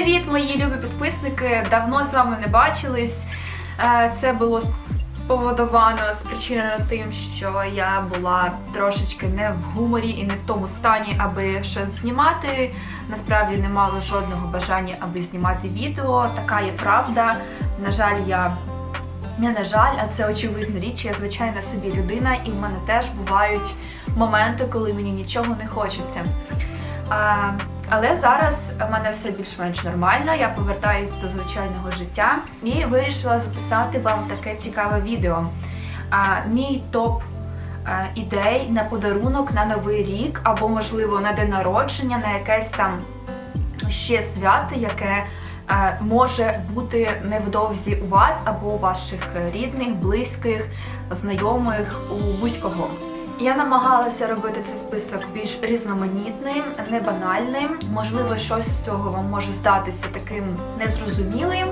Привіт, мої любі підписники! Давно з вами не бачились. Е, Це було споводовано спричинено тим, що я була трошечки не в гуморі і не в тому стані, аби щось знімати. Насправді не мала жодного бажання, аби знімати відео. Така є правда. На жаль, я не на жаль, а це очевидна річ. Я звичайна собі людина, і в мене теж бувають моменти, коли мені нічого не хочеться. А, але зараз в мене все більш-менш нормально. Я повертаюсь до звичайного життя і вирішила записати вам таке цікаве відео. А, мій топ е, ідей на подарунок на новий рік, або, можливо, на день народження, на якесь там ще свято, яке е, може бути невдовзі у вас або у ваших рідних, близьких, знайомих, у будь-кого. Я намагалася робити цей список більш різноманітним, не банальним. Можливо, щось з цього вам може здатися таким незрозумілим,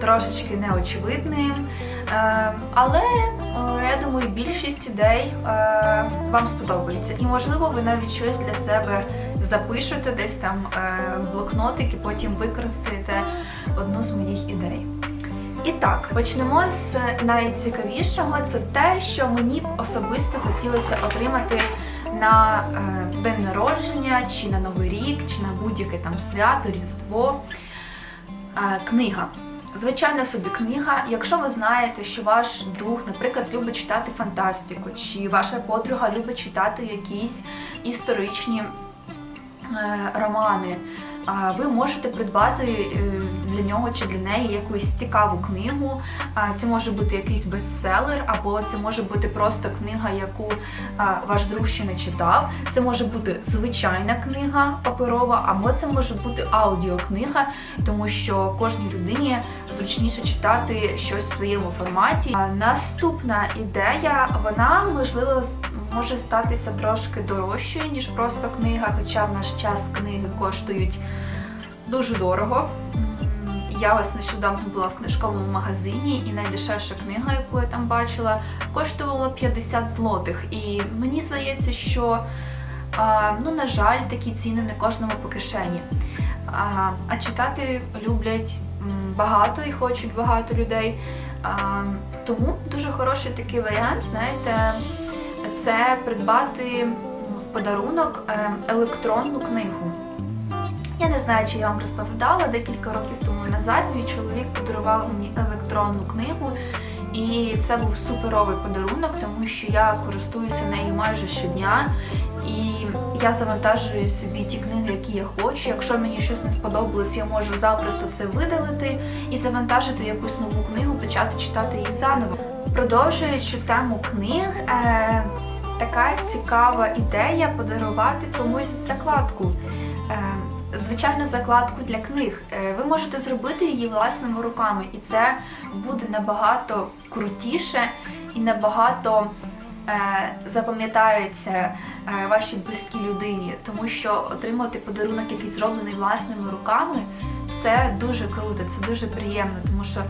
трошечки неочевидним. Е, але е, я думаю, більшість ідей е, вам сподобається. І можливо, ви навіть щось для себе запишете десь там е, в блокнотик і потім використаєте одну з моїх ідей. І так, почнемо з найцікавішого. Це те, що мені особисто хотілося отримати на е, день народження, чи на Новий рік, чи на будь-яке там свято, Різдво. Е, книга. Звичайно собі книга. Якщо ви знаєте, що ваш друг, наприклад, любить читати фантастику, чи ваша подруга любить читати якісь історичні е, романи, ви можете придбати для нього чи для неї якусь цікаву книгу. Це може бути якийсь бестселер, або це може бути просто книга, яку ваш друг ще не читав. Це може бути звичайна книга паперова, або це може бути аудіокнига, тому що кожній людині зручніше читати щось в своєму форматі. Наступна ідея, вона можливо може статися трошки дорожчою, ніж просто книга, хоча в наш час книги коштують дуже дорого. Я ось нещодавно була в книжковому магазині, і найдешевша книга, яку я там бачила, коштувала 50 злотих. І мені здається, що ну, на жаль, такі ціни не кожному по кишені. А, читати люблять багато і хочуть багато людей. Тому дуже хороший такий варіант, знаєте, це придбати в подарунок е, електронну книгу. Я не знаю, чи я вам розповідала декілька років тому назад. Мій чоловік подарував мені електронну книгу, і це був суперовий подарунок, тому що я користуюся нею майже щодня. І я завантажую собі ті книги, які я хочу. Якщо мені щось не сподобалось, я можу запросто це видалити і завантажити якусь нову книгу, почати читати її заново. Продовжуючи тему книг, е, така цікава ідея подарувати комусь закладку. Звичайну закладку для книг. Е, ви можете зробити її власними руками, і це буде набагато крутіше і набагато е, запам'ятаються е, вашій близькій людині, тому що отримати подарунок, який зроблений власними руками, це дуже круто, це дуже приємно, тому що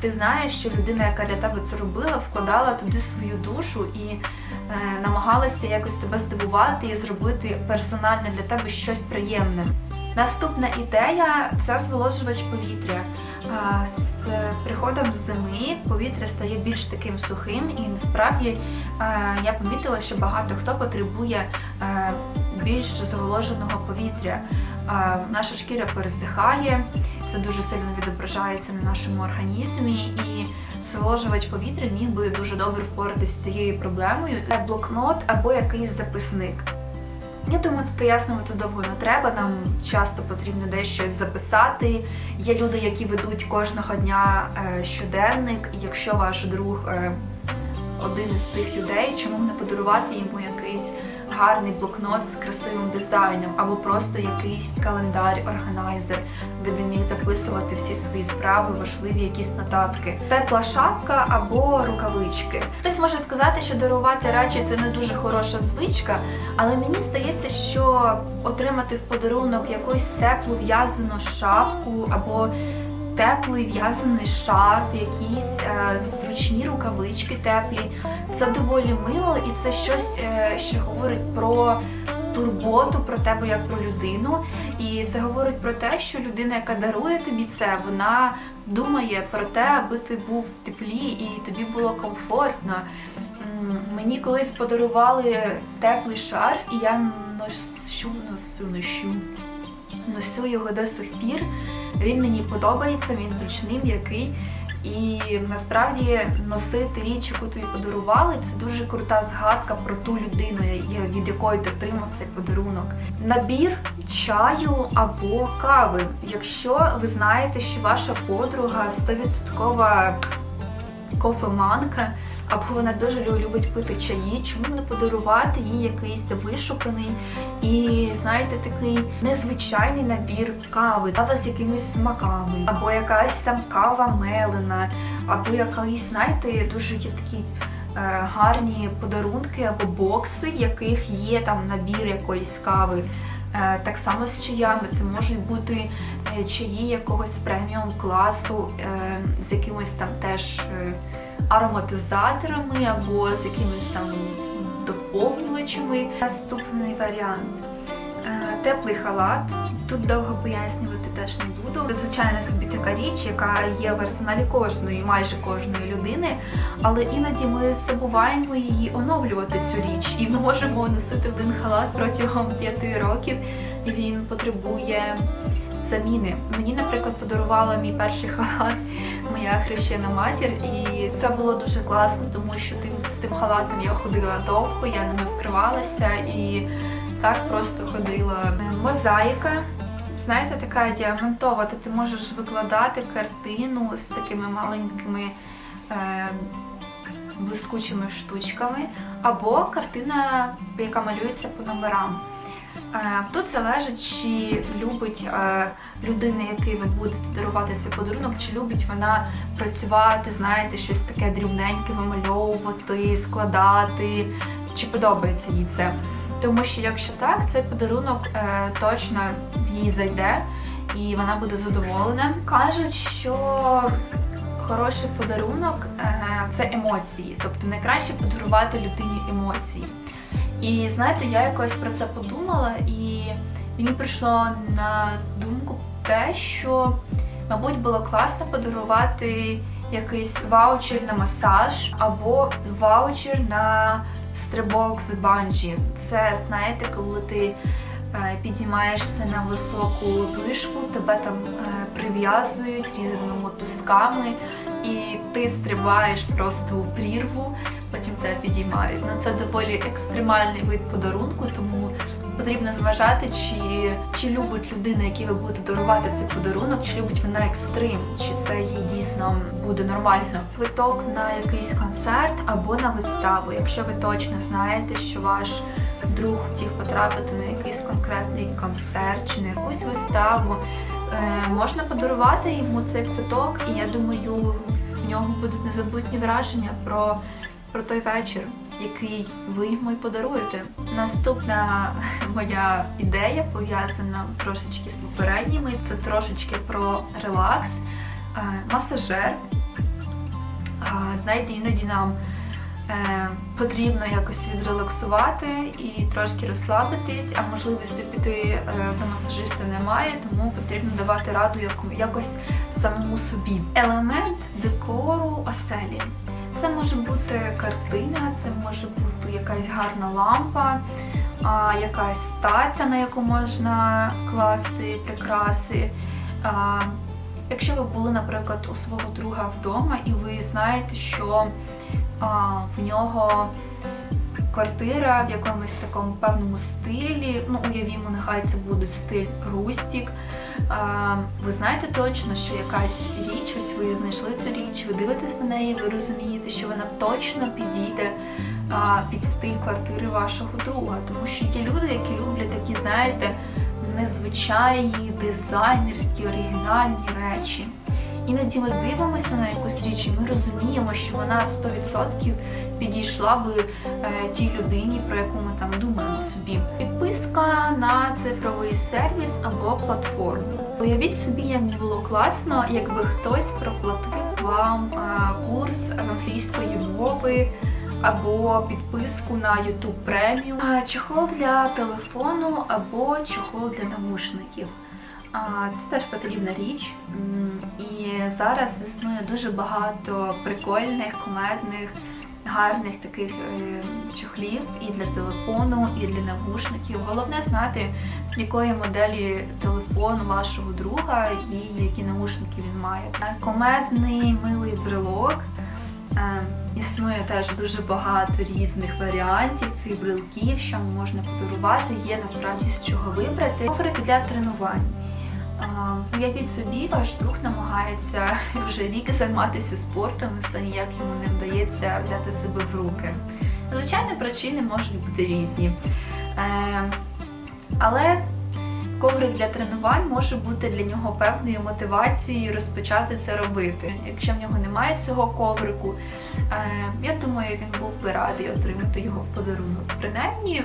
ти знаєш, що людина, яка для тебе це робила, вкладала туди свою душу і е, намагалася якось тебе здивувати і зробити персонально для тебе щось приємне. Наступна ідея це зволожувач повітря. З приходом зими повітря стає більш таким сухим, і насправді е, я помітила, що багато хто потребує е, більш зволоженого повітря. Е, Наша шкіра пересихає, це дуже сильно відображається на нашому організмі, і зволожувач повітря міг би дуже добре впоратися з цією проблемою. Це блокнот або якийсь записник. Я думаю, тут пояснювати довго не треба. Нам часто потрібно дещо записати. Є люди, які ведуть кожного дня е, щоденник. І якщо ваш друг е, один із цих людей, чому не подарувати йому гарний блокнот з красивим дизайном, або просто якийсь календар, органайзер, де він міг записувати всі свої справи, важливі якісь нотатки, тепла шапка або рукавички. Хтось може сказати, що дарувати речі це не дуже хороша звичка, але мені здається, що отримати в подарунок якусь теплу в'язану шапку або теплий в'язаний шарф, якісь е, зручні рукавички теплі. Це доволі мило, і це щось, е, що говорить про турботу про тебе як про людину. І це говорить про те, що людина, яка дарує тобі це, вона думає про те, аби ти був в теплі і тобі було комфортно. Мені колись подарували теплий шарф, і я ношу, носу, ношу, носю його до сих пір. Він мені подобається, він зручний, м'який. І насправді носити річ, яку тобі подарували, це дуже крута згадка про ту людину, від якої ти отримав цей подарунок. Набір чаю або кави. Якщо ви знаєте, що ваша подруга 100% кофеманка, або вона дуже любить пити чаї, чому не подарувати їй якийсь вишуканий і, знаєте, такий незвичайний набір кави, кава з якимись смаками, або якась там кава мелена, або якийсь, знаєте, дуже є такі. е, Гарні подарунки або бокси, в яких є там набір якоїсь кави. Е, Так само з чаями. Це можуть бути е, чаї якогось преміум класу е, з якимось там теж ароматизаторами або з якимись там доповнювачами. Наступний варіант. Теплий халат. Тут довго пояснювати теж не буду. Це звичайно собі така річ, яка є в арсеналі кожної, майже кожної людини, але іноді ми забуваємо її оновлювати цю річ, і ми можемо носити один халат протягом п'яти років, і він потребує заміни. Мені, наприклад, подарувала мій перший халат моя хрещена матір, і це було дуже класно, тому що тим з тим халатом я ходила довго, я ними вкривалася і так просто ходила. Мозаїка. Знаєте, така діамантова, то ти можеш викладати картину з такими маленькими е, блискучими штучками, або картина, яка малюється по номерам. Е, Тут залежить, чи любить е, людина, якій ви будете дарувати цей подарунок, чи любить вона працювати, знаєте, щось таке дрібненьке, вимальовувати, складати, чи подобається їй це. Тому що якщо так, цей подарунок е, точно їй зайде і вона буде задоволена. Кажуть, що хороший подарунок е, це емоції, тобто найкраще подарувати людині емоції. І знаєте, я якось про це подумала, і мені прийшло на думку те, що, мабуть, було класно подарувати якийсь ваучер на масаж або ваучер на стрибок з банджі. Це знаєте, коли ти е, підіймаєшся на високу вишку, тебе там е, прив'язують різними мотузками, і ти стрибаєш просто у прірву, потім тебе підіймають. Ну, це доволі екстремальний вид подарунку, тому потрібно зважати, чи, чи любить людина, якій ви будете дарувати цей подарунок, чи любить вона екстрим, чи це їй дійсно буде нормально. Квиток на якийсь концерт або на виставу. Якщо ви точно знаєте, що ваш друг хотів потрапити на якийсь конкретний концерт чи на якусь виставу, е, можна подарувати йому цей квиток, і я думаю, в нього будуть незабутні враження про, про той вечір. Який ви йому й подаруєте. Наступна моя ідея пов'язана трошечки з попередніми. Це трошечки про релакс, Е, масажер. Знаєте, іноді нам е, потрібно якось відрелаксувати і трошки розслабитись, а можливості піти е, до масажиста немає, тому потрібно давати раду якось самому собі. Елемент декору оселі. Це може бути картина, це може бути якась гарна лампа, якась стаця, на яку можна класти прикраси. Якщо ви були, наприклад, у свого друга вдома, і ви знаєте, що в нього квартира в якомусь такому певному стилі, ну уявімо, нехай це буде стиль рустік. Ви знаєте точно, що якась річ, ось ви знайшли цю річ, ви дивитесь на неї, ви розумієте, що вона точно підійде під стиль квартири вашого друга. Тому що є люди, які люблять такі, знаєте, незвичайні, дизайнерські, оригінальні речі. Іноді ми дивимося на якусь річ, і ми розуміємо, що вона 100% підійшла би е, тій людині, про яку ми там думаємо собі. Підписка на цифровий сервіс або платформу. Уявіть собі, як було класно, якби хтось проплатив вам е, курс з англійської мови. або підписку на YouTube а, чохол для телефону або чохол для навушників. Це теж потрібна річ. І зараз існує дуже багато прикольних, кумедних, гарних таких е, чохлів і для телефону, і для навушників. Головне знати, якої моделі телефон вашого друга і які наушники він має. Е, Комедний милий брелок. Е, Існує теж дуже багато різних варіантів цих брелків, що можна подарувати. Є насправді з чого вибрати. Коврик для тренувань. Уявіть собі, ваш друг намагається вже рік займатися спортом, і все ніяк йому не вдається взяти себе в руки. Звичайно, причини можуть бути різні. Е, але коврик для тренувань може бути для нього певною мотивацією розпочати це робити. Якщо в нього немає цього коврику, е, я думаю, він був би радий отримати його в подарунок. Принаймні,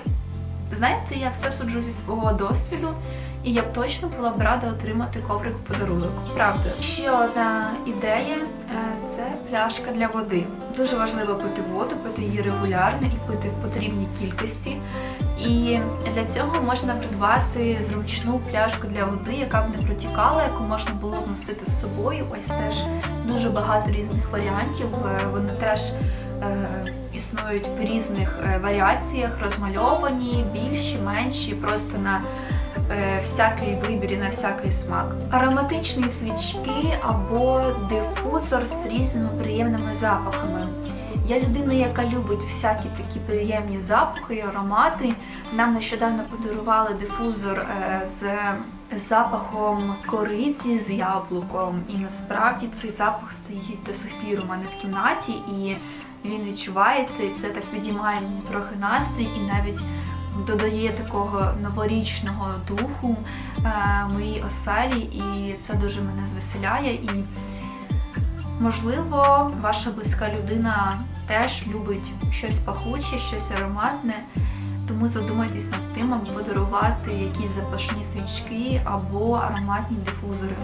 знаєте, я все суджу зі свого досвіду. І я б точно була б рада отримати коврик в подарунок. Правда. Ще одна ідея е, це пляшка для води. Дуже важливо пити воду, пити її регулярно і пити в потрібній кількості. І для цього можна придбати зручну пляшку для води, яка б не протікала, яку можна було б носити з собою. Ось теж дуже багато різних варіантів. Е, Вони теж е, існують в різних варіаціях, розмальовані, більші, менші, просто на всякий вибір і на всякий смак. Ароматичні свічки або дифузор з різними приємними запахами. Я людина, яка любить всякі такі приємні запахи і аромати. Нам нещодавно подарували дифузор е, з запахом кориці з яблуком. І насправді цей запах стоїть до сих пір у мене в кімнаті, і він відчувається, і це так підіймає трохи настрій, і навіть додає такого новорічного духу е, моїй оселі, і це дуже мене звеселяє. І можливо, ваша близька людина теж любить щось пахуче, щось ароматне. Тому задумайтесь над тим, аби подарувати якісь запашні свічки або ароматні дифузори.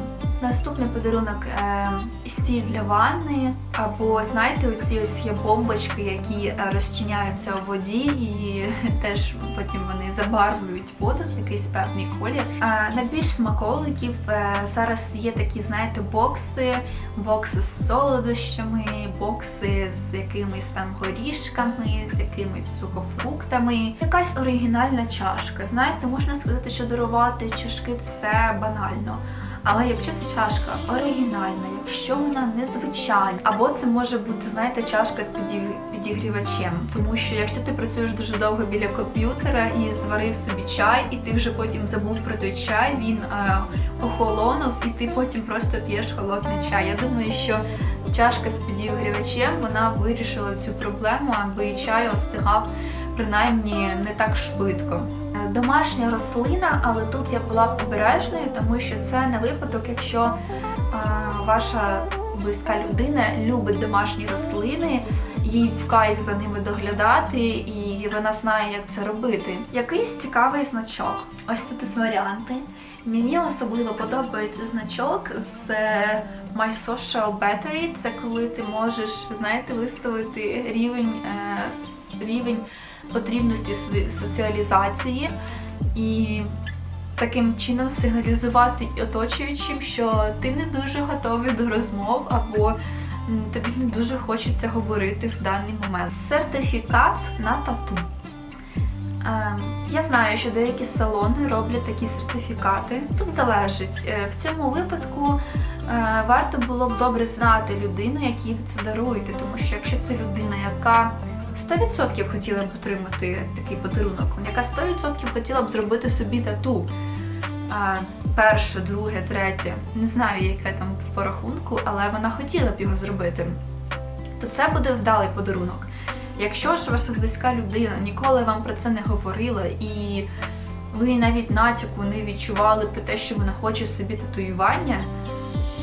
Наступний подарунок е, стіль для ванни, або знаєте, оці ось є бомбочки, які розчиняються у воді, і теж потім вони забарвлюють воду в якийсь певний колір. Е, набір смаколиків е, зараз є такі, знаєте, бокси, бокси з солодощами, бокси з якимись там горішками, з якимись сухофруктами. Якась оригінальна чашка. Знаєте, можна сказати, що дарувати чашки це банально. Але якщо це чашка оригінальна, якщо вона незвичайна, або це може бути, знаєте, чашка з підіг- підігрівачем. Тому що якщо ти працюєш дуже довго біля комп'ютера і зварив собі чай, і ти вже потім забув про той чай, він е, охолонув, і ти потім просто п'єш холодний чай. Я думаю, що чашка з підігрівачем вона вирішила цю проблему, аби чай остигав принаймні не так швидко. Е, Домашня рослина, але тут я була б обережною, тому що це не випадок, якщо е, ваша близька людина любить домашні рослини, їй в кайф за ними доглядати, і вона знає, як це робити. Якийсь цікавий значок. Ось тут ось варіанти. Мені особливо подобається значок з е, My Social Battery. Це коли ти можеш, знаєте, виставити рівень, рівень потрібності соціалізації і таким чином сигналізувати оточуючим, що ти не дуже готовий до розмов або тобі не дуже хочеться говорити в даний момент. Сертифікат на тату. Ем, Я знаю, що деякі салони роблять такі сертифікати. Тут залежить. Е, В цьому випадку е, варто було б добре знати людину, якій ви це даруєте, тому що якщо це людина, яка 100% хотіла б отримати такий подарунок, яка 100% хотіла б зробити собі тату. А, перше, друге, третє, не знаю, яке там по рахунку, але вона хотіла б його зробити, то це буде вдалий подарунок. Якщо ж ваша близька людина ніколи вам про це не говорила, і ви навіть натяку не відчували про те, що вона хоче собі татуювання,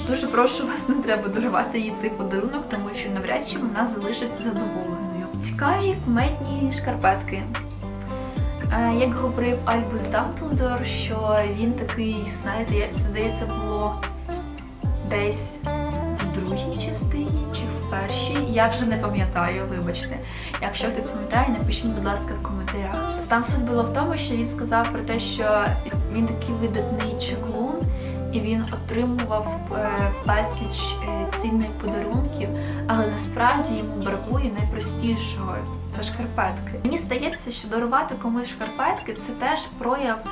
дуже прошу вас, не треба дарувати їй цей подарунок, тому що навряд чи вона залишиться задоволеною. Цікаві куметні шкарпетки. Е, Як говорив Альбус Дамблдор, що він такий, знаєте, це здається було десь в другій частині чи в перші, я вже не пам'ятаю, вибачте. Якщо хтось пам'ятає, напишіть, будь ласка, в коментарях. Там суть було в тому, що він сказав про те, що він такий видатний чаклун, і він отримував е, безліч цінних подарунків, але насправді йому бракує найпростішого це шкарпетки. Мені здається, що дарувати комусь шкарпетки це теж прояв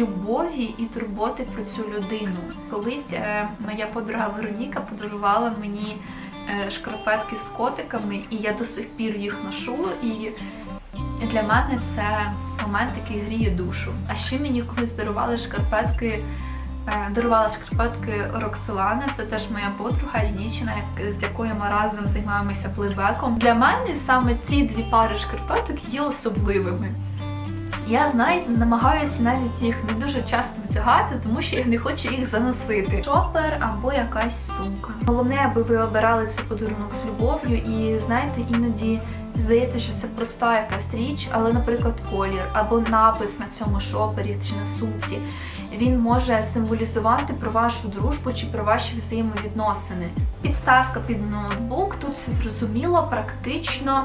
любові і турботи про цю людину. Колись е, моя подруга Вероніка подарувала мені е, шкарпетки з котиками, і я до сих пір їх ношу. І для мене це момент, який гріє душу. А ще мені колись дарували шкарпетки. Е, Дарувала шкарпетки Рокселана, це теж моя подруга і дівчина, з якою ми разом займаємося плейбеком. Для мене саме ці дві пари шкарпеток є особливими. Я знаєте, намагаюся навіть їх не дуже часто вдягати, тому що я не хочу їх заносити. Шопер або якась сумка. Головне, аби ви обирали цей подарунок з любов'ю, і знаєте, іноді здається, що це проста якась річ, але, наприклад, колір або напис на цьому шопері чи на сумці. Він може символізувати про вашу дружбу чи про ваші взаємовідносини. Підставка під ноутбук, тут все зрозуміло, практично,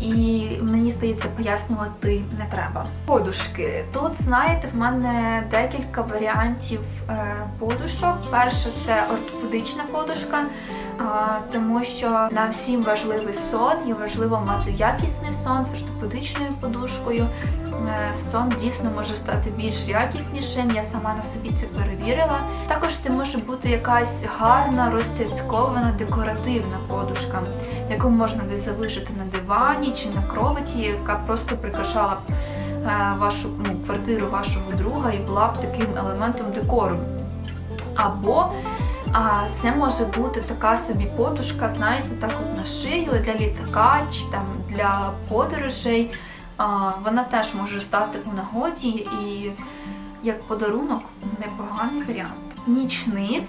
і мені здається, пояснювати не треба. Подушки. Тут, знаєте, в мене декілька варіантів е, подушок. Перше це ортопедична подушка. Тому що нам всім важливий сон, і важливо мати якісний сон з ортопедичною подушкою. Е, Сон дійсно може стати більш якіснішим. Я сама на собі це перевірила. Також це може бути якась гарна, розцяцькована, декоративна подушка, яку можна десь залишити на дивані чи на кроваті, яка просто прикрашала б е, вашу ну, квартиру вашого друга і була б таким елементом декору. Або а це може бути така собі подушка, знаєте, так от на шию для літака чи там для подорожей. А, вона теж може стати у нагоді і як подарунок непоганий варіант. Нічник.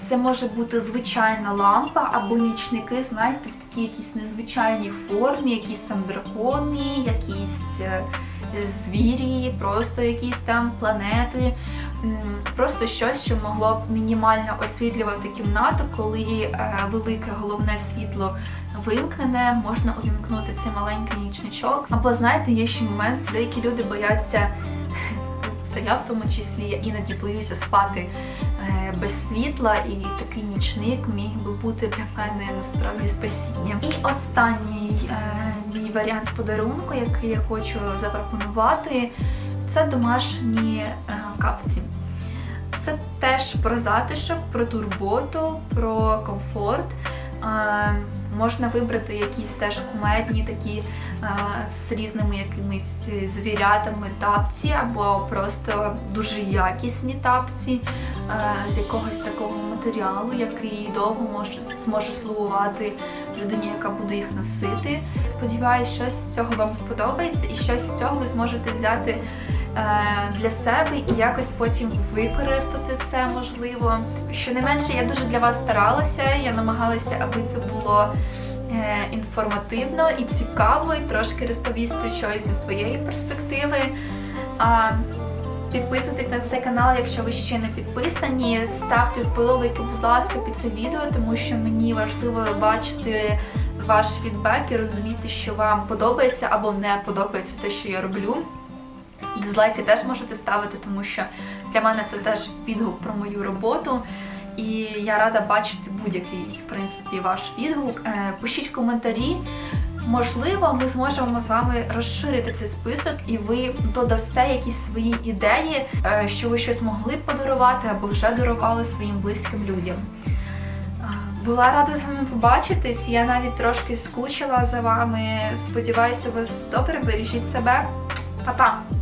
Це може бути звичайна лампа або нічники, знаєте, в такій якійсь незвичайній формі, якісь там дракони, якісь е, звірі, просто якісь там планети. Просто щось, що могло б мінімально освітлювати кімнату, коли е, велике головне світло вимкнене, можна увімкнути цей маленький нічничок. Або знаєте, є ще момент, деякі люди бояться, це я в тому числі, я іноді боюся спати е, без світла, і такий нічник міг би бути для мене насправді спасінням. І останній е, мій варіант подарунку, який я хочу запропонувати, це домашні капці. Це теж про затишок, про турботу, про комфорт. Можна вибрати якісь теж кумедні такі з різними якимись звірятами тапці, або просто дуже якісні тапці з якогось такого матеріалу, який довго може зможе слугувати людині, яка буде їх носити. Сподіваюсь, щось з цього вам сподобається, і щось з цього ви зможете взяти для себе і якось потім використати це можливо. Щонайменше я дуже для вас старалася. Я намагалася, аби це було е, інформативно і цікаво, і трошки розповісти щось зі своєї перспективи. Підписуйтесь на цей канал, якщо ви ще не підписані. Ставте вподобайки, будь ласка, під це відео, тому що мені важливо бачити ваш фідбек і розуміти, що вам подобається або не подобається те, що я роблю. Дизлайки теж можете ставити, тому що для мене це теж відгук про мою роботу. І я рада бачити будь-який, в принципі, ваш відгук. Е, Пишіть коментарі. Можливо, ми зможемо з вами розширити цей список, і ви додасте якісь свої ідеї, е, що ви щось могли б подарувати або вже дарували своїм близьким людям. Була рада з вами побачитись. Я навіть трошки скучила за вами. Сподіваюся, вас добре. Бережіть себе. Па-па!